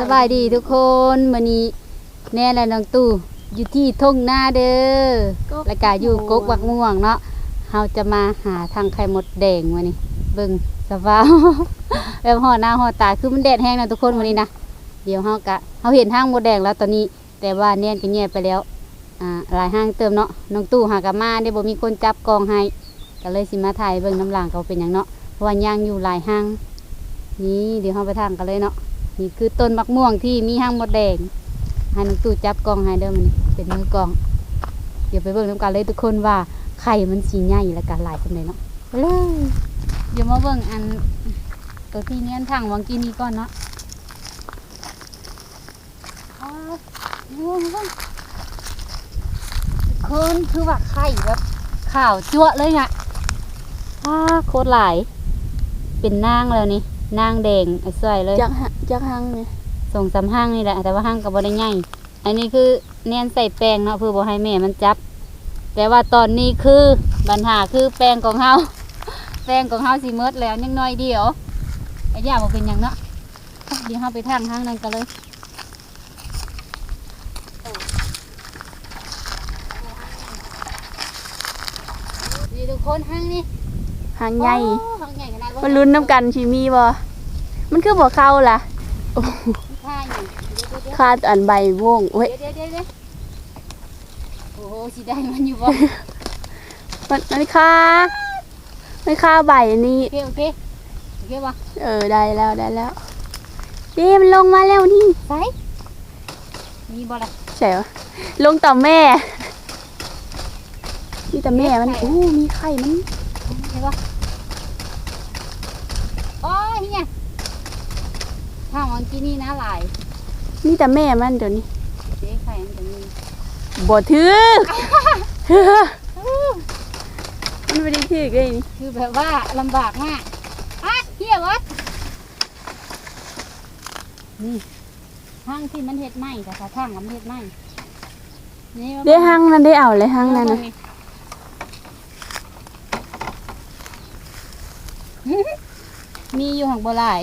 สบายดีทุกคนมื้อนี้แน่และน้องตู่อยู่ที่ทุ่งนาเด้อแล้วก็อยู่กกวักม่วงเนาะเฮาจะมาหาทางไข่มดแดงมื้อนี้ เบิ่งสภาพแบบห่อหน้าห่อตาคือมันแดดแห้งนะทุกคนมื้อนี้นะเดี๋ยวเฮากะเฮาเห็นทางมดแดงแล้วตอนนี้ แต่ว่าเนียนก็เงียบไปแล้วอ่าหลายห้างเติมเนาะน้องตู่หากะมาได้บ่มีคนจับกองให้ก็เลยสิมาถ่ายเบิ่งน้ำหลังเขาเป็นหยังเนาะเพราะว่าย่างอยู่หลายห้าง นี่เดี๋ยวเราไปทางกันเลยเนาะ นี่คือต้นมะม่วงที่มีห้างมดแดงให้น้องตู่จับกล้องให้เด้อมันเป็นมือกล้อง เดี๋ยวไปเบิ่งน้ำกันเลยทุกคนว่าไข่มันสีใหญ่และกันหลายสำเลยเนาะไปเลยเดี๋ยวมาเบิ่งอันตัวที่เนี้ยนทางวังกินนี้ก่อนเนาะอ้าวม่วงม่วงทุกคนคือว่าไข่แบบขาวจั่วะเลยอะอ้าโคตรหลาย เป็นนางแล้วนี่ นางแดงไอ้สวยเลยจักหะจักหังเนี่ยส่งสามห้างนี่แหละแต่ว่าห้างกับบได้ใหญ่อันนี้คือเนียนใส่แป้งเนาะเพื่อบ่ให้แม่มันจับ แต่ว่าตอนนี้คือปัญหาคือแป้งของเฮาแป้งของเฮาสิเมดแล้วยังน้อยเดียวไอ้ย่าบ่เป็นหยังเนาะเดี๋ยวเฮาไปทางห้างนั้นกันเลยนี่ทุกคนห้างนี่หังใหญ่โอ้ห้างใหญ่ขนาดว่า มันลุ้นน้ำกันชิมีบ่มันคือบ่เข้าล่ะค่าอยู่เดี๋ยวเดี๋ยวคาดอันใบวงเว้ย เดี๋ยวเดี๋ยวเดี๋ยวโอ้โหสิได้มันอยู่บ่ มันมันค่ามันค่าใบอันนี้โอเคโอเคโอเคบ่เออได้แล้วได้แล้วนี่มันลงมาแล้วนี่ไปมีบ่ล่ะใช่ปะลงต่อแม่นี่แต่แม่มันโอ้ มีไข่มันเห็นบ่โอ้ยเนี่ย ถ้าวันกี้นี่นะหลายนี่แต่แม่มันเดี๋ยวนี้เจ๊ไข่มันจะมีบ่ถือมันไม่ได้ถือเลยนี่คือแบบว่าลำบากมากอะเฮียวะนี่ทางที่มันเฮ็ดไหมแต่ถ้าทางมันเฮ็ดไหมนี่มันได้หังนั้นได้เอาเลยหังนั้นนะมีอยู่หังบ่หลาย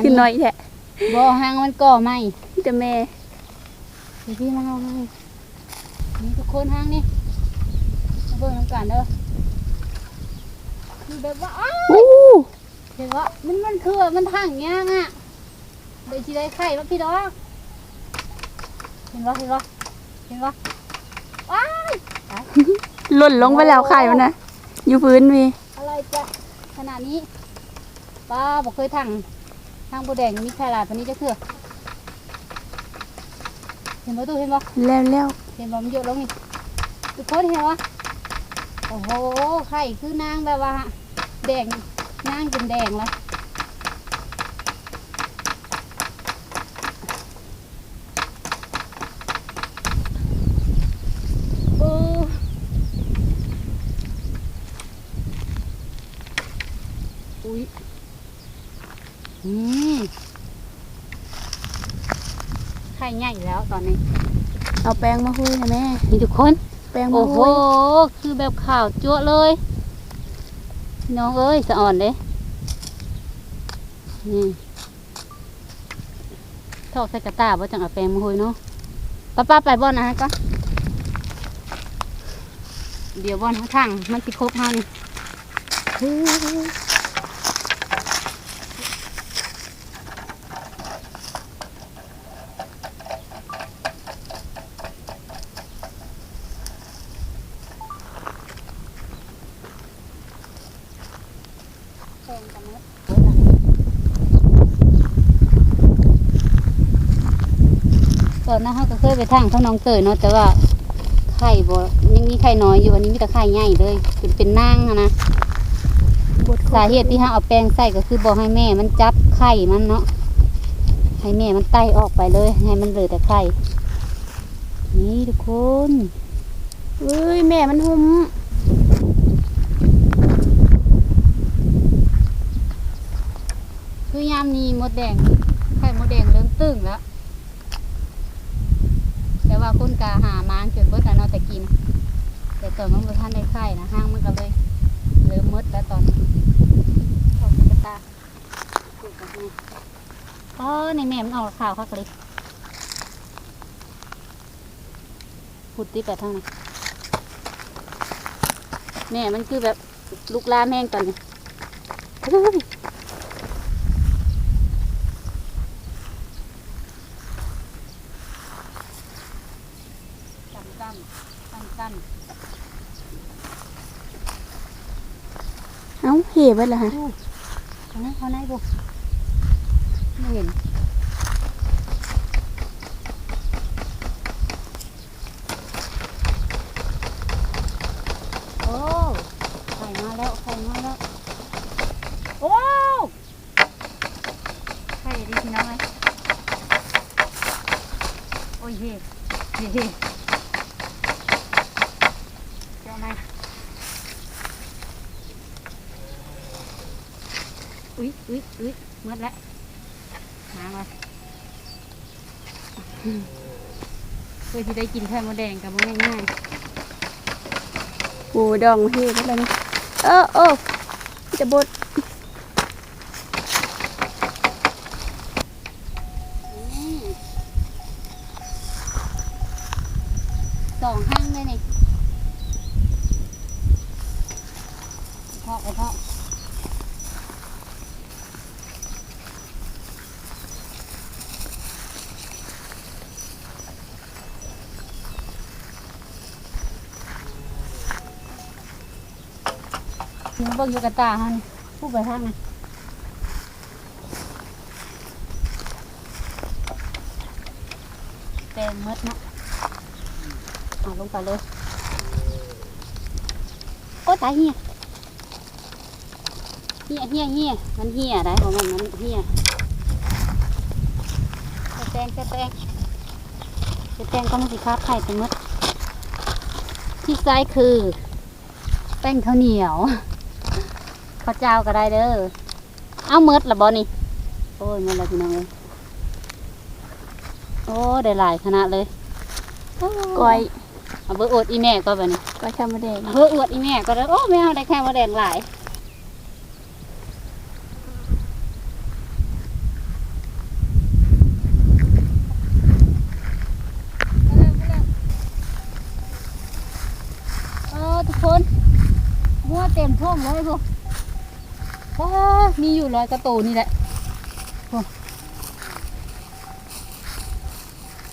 คือน้อยแท้บ่หางมันก่อไหมนี่แต่แม่พี่พี่มาเอาให้นี่ทุกคนหางนี่มาเบิ่งน้ำกันเด้อคือแบบว่าอ้าวอู้เห็นว่ามันมันคือว่ามันทางย่างอะเดี๋ยวสิได้ไข่มาพี่ดอกเห็นว่าเห็นว่าเห็นว่าว้ายหล่นลงไปแล้วไข่มันนะอยู่พื้นมีอะไรจะขนาดนี้ป้าบอกเคยทางทางบัวแดงมีไข่หลายปานนี้จะเถื่อเห็นบ่ตู้เห็นบ่แล้วแล้วเห็นบ่มันเยอะลงนี่ทุกคนเห็นบ่โอ้โหไข่คือนางแบบว่าแดงนางจนแดงเลยโอ้อุ้ยอืมไข่ใหญ่แล้วตอนนี้ เอาแป้งมาหุ้ยนะแม่ นี่ทุกคน แป้งมาโอ้โห หุ้ยคือแบบข่าวจั่วะเลยพี่น้องเอ้ยสะอ่อนเลยนี่ทอกใส่กระตาบ่จังเอาแปลงมาหุยเนาะป้าป้าไปบ่อนนะฮะก่อนเดี๋ยวบ่อนข้างๆมันสิครบเฮานี่แปลงกันเนาะต อนนั้นเขาก็เคยไปทางเขาน้องเตยเนาะแต่ว่าไข่บ่ยังมีไข่น้อยอยู่อันนี้มีแต่ไข่ใหญ่เลย เป็นเป็นนางอะนะบดสาเหตุที่ห้าเอาแป้งใส่ก็คือบอกให้แม่ มันจับไข่มันเนาะให้แม่มันไต่ออกไปเลย ให้มันเหลือแต่ไข่นี่ทุกคนเอ้ยแม่มันหุ้มคือยามนี้มดแดงไข่มดแดงเริ่มตึงแล้วแต่ ว่าคนกาหามางจนเบิดแล้วเนาะแต่กิน แต่ตอนมันบ่ทันได้ไข่นะห้างมันก็เลยเริ่มมดแล้วตอนนี้ขอบคุณตากันให้อ๋อในแม่มันออกข่าวคักเลยพุดติไปทางไหนแม่มันคือแบบลูกลามแห้งตอนนี้ เฮ้ยกันกันกันกันเอ้าเห็บไว้ละฮะเขาไหนเขาไหนบุไม่เห็นโอ้ไข่มาแล้วไข่มาแล้ว โอ้ไข่ดีพี่น้องไหมโอ้ยเฮ้เฮ้เฮ้เจ้าไหม อุ้ยอุ้ยอุ้ยมืดแล้วมามาเพื่อที่ได้กินไข่มดแดงกับมันง่ายๆปูดองเห็บไว้แล้วนี่เออโอ้จะบด สองห้างเลยนี่เพาะเพาะ เบิ่งอยู่กับตาฮะนี่ผู้ไปทางนะเต็มหมดเนาะเอาลงไปเลยโอ้ตายเหี้ยเหี้ยเหี้ยเหี้ยมันเหี้ยได้ของมันมันเหี้ยจะแตงจะแตงจะแตงก็มันสิคาบไข่ไปหมดที่ซ้ายคือแป้งข้าวเหนียว ข้าวเจ้าก็ได้เด้อ เอาเมดละบอนี่ โอ้ยเมดละพี่น้องเลยโอ้ได้หลายขนาดเลยก้อยเอาเบอร์อวดอีแม่ก็แบบนี้ก้อยข้าวมะแดงเบอร์อวดอีแม่ก็แล้วโอ้ไม่เอาได้แค่มาแดงหลายเออทุกคนมัวเต็มท่วมเลยพวก ว้ามีอยู่ร้อยกระตูนี่แหละ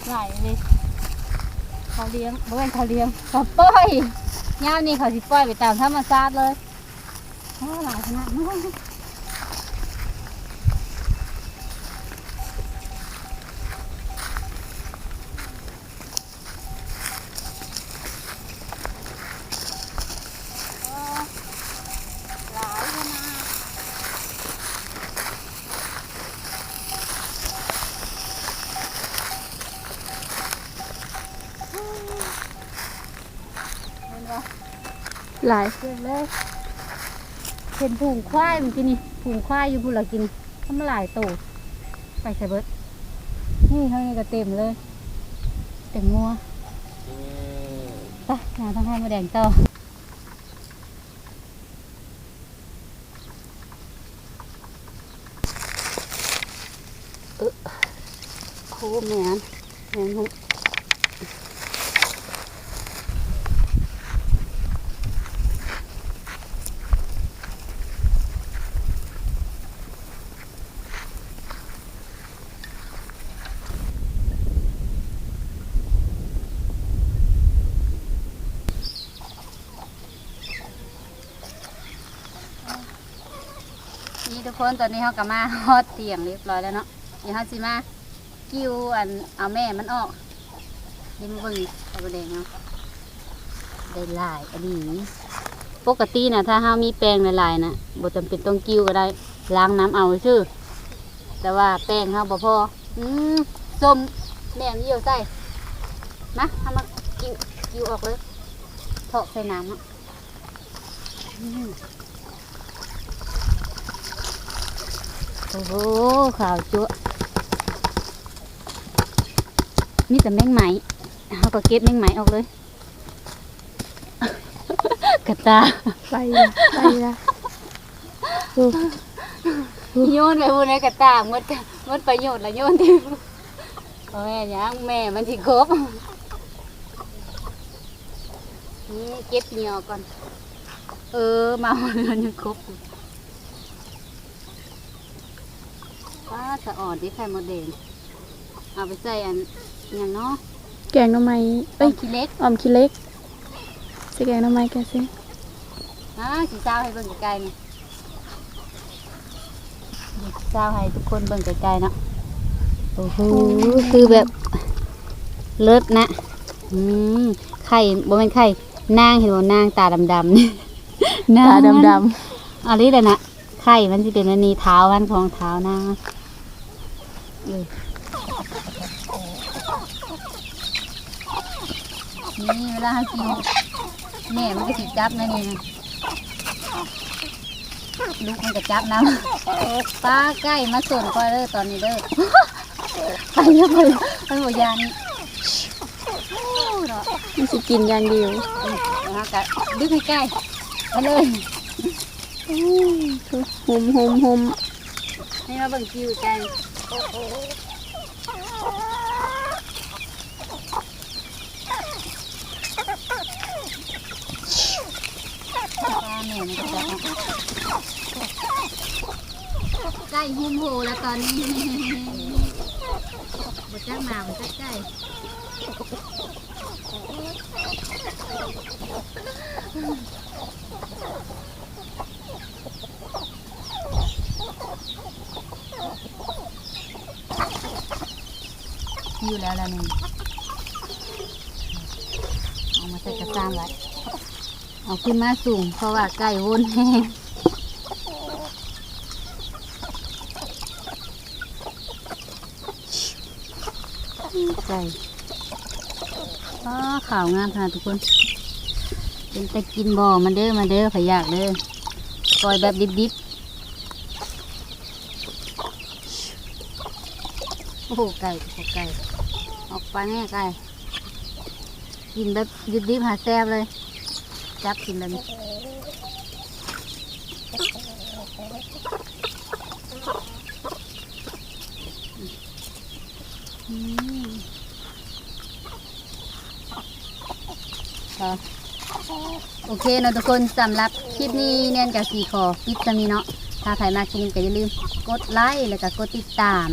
ไหลเลยเขาเลี้ยงบ่เป็นเขาเลี้ยงเขาปล่อยยามนี้เขาสิปล่อยไปตามธรรมชาติเลยโอ้หลายขนาดนู้นหลายขนาดเห็นปะ หลายเกินเลยเห็นผูงควายเมื่อกี้นี่ผูงควายอยู่บุนละกินทำหลายตัวไปใส่เบิดนี่เท่านี้ก็เต็มเลยเต็มงัวไปงาต้องให้มาแดงต่อโอ้แม่นแม่นหุนี่ คนตอนนี้เขากลมาฮอดเตียงเรียบร้อยแล้วเนาะเดี๋ยวเขาสิมากิ้วอันเอาแม่มันออกนี่มบิ่งเอาไปแดงเนาะได้หลายอันนี้ปกตินะถ้าเฮามีแป้งหลายๆนะบ่จำเป็นต้องกิ้วก็ได้ล้างน้ำเอาซื่อแต่ว่าแป้งเฮาบ่พออืมส้มแม่มเยี่ยวใส่นะทำมากิ้วกิ้วออกเลยเทาะใส่น้ำอะอืม โอ้โหข่าวจั๊วมีแต่แมงไหมเขาก็เก็บแมงไหมออกเลย กระตาไปละไปละโอ้โยนไปบนในกระตาหมดกะหมมันประโยชน์ละโยนที่พ่อแม่ยังแม่มันสิครบนี่เก็บเหนียวก่อน เออมาวันนี้ยังครบอยู่ ป้าสะอ่อนที่ไข่มดแดงเอาไปใส่อันอย่างเนาะแกงหน่อไม้ต้เอ้มยขี้เล็กออมขี้เล็กสิแกงหน่อไม้แกสิอ่าสีเจ้าให้เบิ่งไกลๆนี่สีเจ้าให้ทุกคนเบิ่งไกลๆเนาะโอ้โหคือแบบเลิศนะอืมไข่บ่เป็นไข่นางเห็นบ่นางตาดำๆนี่ตาดำๆอันนี้แหละนะไข่มันสิเป็นอันนี้เท้ามันของเท้านาง เออนี่เวลาเขากินแม่มันก็สิจับนะนี่นะลูกมันก็จับน้ำปลาใกล้มาส่วนคอยเด้อตอนนี้เด้อไปเยอะไปเลยไปหัวยานี่โอ้เนาะๆมันสิกินอย่างเดียวนะคะกะดึกให้ใกล้ไปเลยหุมหุมหุมให้มาเบิ่งคิวกัน ใกล้หุ่มโหแล้วตอนนี้บดจ้างมาบดจ้าใกล้ คิวแล้วละนึ่เอามาใส่กระซ้ำไว้เอาขึ้นมาสูง เพราะว่าใกล้วนแห้งไก่อ้าข่าวงามค่ะทุกคน เป็นต่กินบ่อมันเด้อมาเด้อพะยากเด้อปล่อยแบบดิบๆ โอ้โหไก่โอ้โหไก่ ออกไปแน่ไก่กินแบบดิบหาแซ่บเลย จับกินแบบนี้โอเคนะทุกคนสำหรับคลิปนี้เนียนกับสีขอปิดจะมีเนาะถ้าใครมาคลินก็อย่าลืมกดไลค์แล้วก็กดติดตาม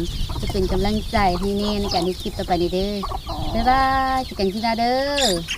เป็นกำลังใจให้เนียนในการที่คลิปต่อไปนี้เด้อบ๊ายบายเจอกันที่หน้าเด้อ